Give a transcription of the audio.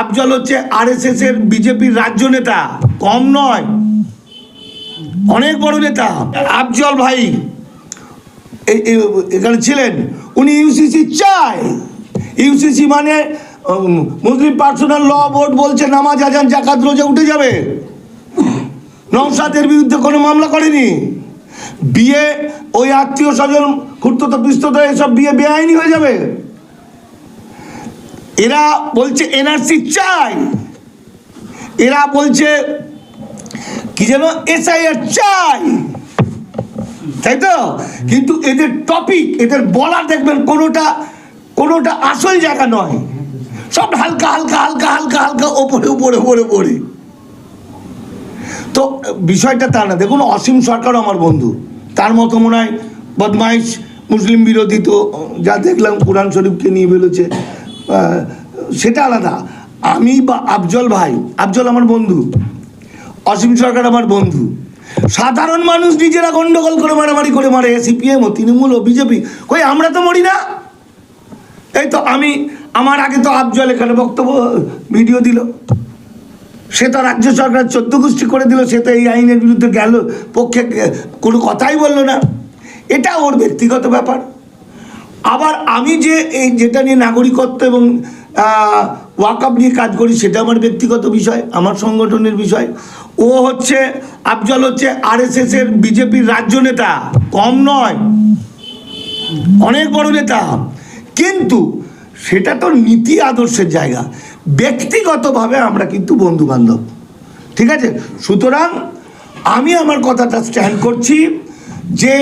আফজল হচ্ছে আরএসএস এর বিজেপির রাজ্য নেতা। কম নয়। অনেক বড় নেতা। আফজল ভাই এখানে ছিলেন। উনি ইউসিসি চায়। ইউসিসি মানে মুসলিম পার্সোনাল ল বোর্ড বলছে, নামাজ আজান জাকাত রোজা উঠে যাবে। নৌসাদের বিরুদ্ধে কোনো মামলা করেনি। বিয়ে, ওই আত্মীয় স্বজন খুঁড়তো পিস্তত এসব বিয়ে বেআইনি হয়ে যাবে। এরা বলছে এনআরসি চাই। এরা বলছে কি যেন এসআইআর চাই। তাই তো? কিন্তু এদের টপিক এদের বলার দেখবেন কোনোটা কোনোটা আসল জায়গা নয়। সব হালকা হালকা হালকা হালকা হালকা ওপরে উপরে উপরে উপরে তো বিষয়টা তা না। দেখুন, অসীম সরকারও আমার বন্ধু। তার মতো মনে হয় বদমাইশ, মুসলিম বিরোধী তো, যা দেখলাম কোরআন শরীফকে নিয়ে বেরোচ্ছে। সেটা আলাদা। আমি বা আফজল ভাই, আফজল আমার বন্ধু, অসীম সরকার আমার বন্ধু। সাধারণ মানুষ নিজেরা গন্ডগোল করে মারামারি করে মারে, সিপিএম ও তৃণমূল ও বিজেপি। কই, আমরা তো মরি না? এই তো আমি, আমার আগে তো আফজল এখানে বক্তব্য, ভিডিও দিল। সে তো রাজ্য সরকার চোদ্দ গোষ্ঠী করে দিল, সে তো এই আইনের বিরুদ্ধে গেল, পক্ষে, কোনো কথাই বলল না। এটা ওর ব্যক্তিগত ব্যাপার। আবার আমি যে এই যেটা নিয়ে নাগরিকত্ব এবং ওয়াকআপ নিয়ে কাজ করি সেটা আমার ব্যক্তিগত বিষয়, আমার সংগঠনের বিষয়। ও হচ্ছে, আফজল হচ্ছে আরএসএস এর বিজেপির রাজ্য নেতা, কম নয়। অনেক বড় নেতা। কিন্তু সেটা তো নীতি আদর্শের জায়গা। ব্যক্তিগতভাবে আমরা কিন্তু বন্ধু বান্ধব ঠিক আছে? সুতরাং আমি আমার কথাটা স্ট্যান্ড করছি যে